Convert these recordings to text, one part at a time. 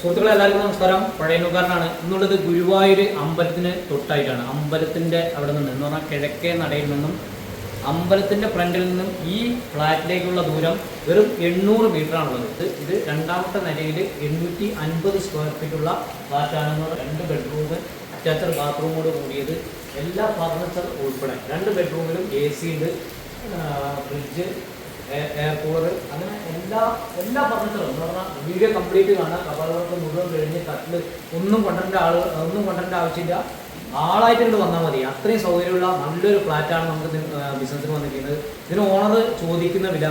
സുഹൃത്തുക്കളെ എല്ലാവർക്കും നമസ്കാരം. പഴയനുകാരനാണ് ഇന്നുള്ളത് ഗുരുവായൂർ അമ്പലത്തിന് തൊട്ടായിട്ടാണ്. അമ്പലത്തിന്റെ അവിടെ നിന്ന് എന്ന് പറഞ്ഞാൽ കിഴക്കേ നടയിൽ നിന്നും അമ്പലത്തിന്റെ ഫ്രണ്ടിൽ നിന്നും ഈ ഫ്ലാറ്റിലേക്കുള്ള ദൂരം വെറും എണ്ണൂറ് മീറ്റർ ആണുള്ളത്. ഇത് രണ്ടാമത്തെ നിലയിൽ എണ്ണൂറ്റി അൻപത് സ്ക്വയർ ഫീറ്റുള്ള ഫ്ലാറ്റാണെന്ന് രണ്ട് ബെഡ്റൂം അറ്റാച്ചഡ് ബാത്റൂമോട് കൂടിയത്. എല്ലാ ഫർണിച്ചർ ഉൾപ്പെടെ രണ്ട് ബെഡ്റൂമിലും എ സി ഉണ്ട്. ഫ്രിഡ്ജ് എയർ കൂളർ അങ്ങനെ എല്ലാ എല്ലാ ഫർണിച്ചറും എന്ന് പറഞ്ഞാൽ വീഡിയോ കംപ്ലീറ്റ് കാണാം കപാലവർക്ക് മുഴുവൻ കഴിഞ്ഞ് കട്ടിൽ ഒന്നും കൊണ്ടുവരേണ്ട ആൾ ഒന്നും കൊണ്ടുവരേണ്ട ആവശ്യമില്ല. ആളായിട്ട് ഇങ്ങോട്ട് വന്നാൽ മതി. അത്രയും സൗകര്യമുള്ള നല്ലൊരു ഫ്ലാറ്റാണ് നമുക്ക് ബിസിനസ്സിന് വന്നിരിക്കുന്നത്. ഇതിന് ഓണർ ചോദിക്കുന്ന വില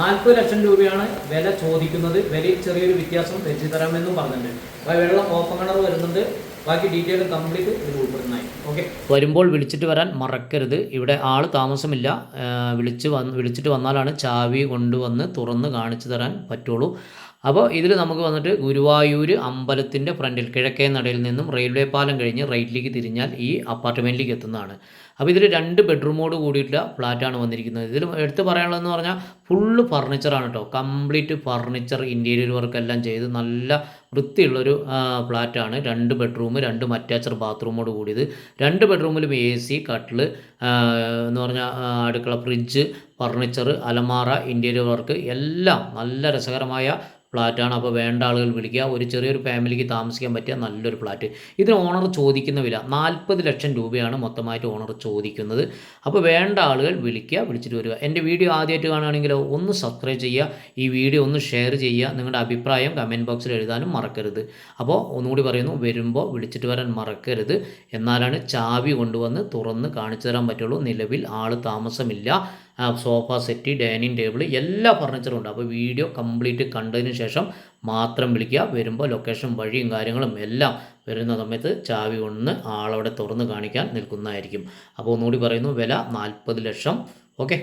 നാൽപ്പത് ലക്ഷം രൂപയാണ് വില ചോദിക്കുന്നത്. വിലയിൽ ചെറിയൊരു വ്യത്യാസം വെച്ച് പറഞ്ഞിട്ടുണ്ട്. അപ്പോൾ വെള്ളം ഓപ്പൺ കിണർ വരുന്നുണ്ട്. ബാക്കി ഡീറ്റെയിൽ കംപ്ലീറ്റ് ഇതിൽ ഉൾപ്പെടുന്നതായി. ഓക്കെ വരുമ്പോൾ വിളിച്ചിട്ട് വരാൻ മറക്കരുത്. ഇവിടെ ആൾ താമസമില്ല. വിളിച്ച് വന്ന് വിളിച്ചിട്ട് വന്നാലാണ് ചാവി കൊണ്ടുവന്ന് തുറന്ന് കാണിച്ചു തരാൻ പറ്റുള്ളൂ. അപ്പോൾ ഇതിൽ നമുക്ക് വന്നിട്ട് ഗുരുവായൂർ അമ്പലത്തിന്റെ ഫ്രണ്ടിൽ കിഴക്കേ നടയിൽ നിന്നും റെയിൽവേ പാലം കഴിഞ്ഞ് റൈറ്റിലേക്ക് തിരിഞ്ഞാൽ ഈ അപ്പാർട്ട്മെന്റിലേക്ക് എത്തുന്നതാണ്. അപ്പോൾ ഇതിൽ രണ്ട് ബെഡ്റൂമോട് കൂടിയിട്ടുള്ള ഫ്ലാറ്റാണ് വന്നിരിക്കുന്നത്. ഇതിൽ എടുത്ത് പറയാനുള്ളതെന്ന് പറഞ്ഞാൽ ഫുള്ള് ഫർണിച്ചറാണ് കേട്ടോ. കംപ്ലീറ്റ് ഫർണിച്ചർ ഇന്റീരിയർ വർക്ക് എല്ലാം ചെയ്ത് നല്ല വൃത്തിയുള്ളൊരു ഫ്ലാറ്റാണ്. രണ്ട് ബെഡ്റൂം രണ്ടും അറ്റാച്ച്ഡ് ബാത്റൂമോട് കൂടിയത്. രണ്ട് ബെഡ്റൂമിലും എ സി കട്ടിൽ ആ, എന്ന് പറഞ്ഞാൽ അടുക്കള ഫ്രിഡ്ജ് ഫർണിച്ചർ അലമാറ ഇന്റീരിയർ വർക്ക് എല്ലാം നല്ല രസകരമായ ഫ്ലാറ്റാണ്. അപ്പോൾ വേണ്ട ആളുകൾ വിളിക്കുക. ഒരു ചെറിയൊരു ഫാമിലിക്ക് താമസിക്കാൻ പറ്റിയ നല്ലൊരു ഫ്ലാറ്റ്. ഇതിന് ഓണർ ചോദിക്കുന്ന വില നാൽപ്പത് ലക്ഷം രൂപയാണ് മൊത്തമായിട്ട് ഓണർ ചോദിക്കുന്നത്. അപ്പോൾ വേണ്ട ആളുകൾ വിളിക്കുക വിളിച്ചിട്ട് വരിക. എന്റെ വീഡിയോ ആദ്യമായിട്ട് കാണുകയാണെങ്കിലോ ഒന്ന് സബ്സ്ക്രൈബ് ചെയ്യുക ഈ വീഡിയോ ഒന്ന് ഷെയർ ചെയ്യുക. നിങ്ങളുടെ അഭിപ്രായം കമന്റ് ബോക്സിൽ എഴുതാനും മറക്കരുത്. അപ്പോൾ ഒന്നുകൂടി പറയുന്നു വരുമ്പോൾ വിളിച്ചിട്ട് വരാൻ മറക്കരുത്. എന്നാലാണ് ചാവി കൊണ്ടുവന്ന് തുറന്ന് കാണിച്ചു തരാൻ പറ്റുള്ളൂ. നിലവിൽ ആൾ താമസമില്ല. സോഫ സെറ്റ് ഡൈനിങ് ടേബിൾ എല്ലാ ഫർണിച്ചറും ഉണ്ട്. അപ്പോൾ വീഡിയോ കംപ്ലീറ്റ് കണ്ടതിന് ശേഷം മാത്രം വിളിക്കുക. വരുമ്പോൾ ലൊക്കേഷൻ വഴിയും കാര്യങ്ങളും എല്ലാം വരുന്ന സമയത്ത് ചാവി കൊണ്ട് ആളവിടെ തുറന്ന് കാണിക്കാൻ നിൽക്കുന്നതായിരിക്കും. അപ്പോൾ ഒന്നുകൂടി പറയുന്നു വില നാൽപ്പത് ലക്ഷം. ഓക്കെ.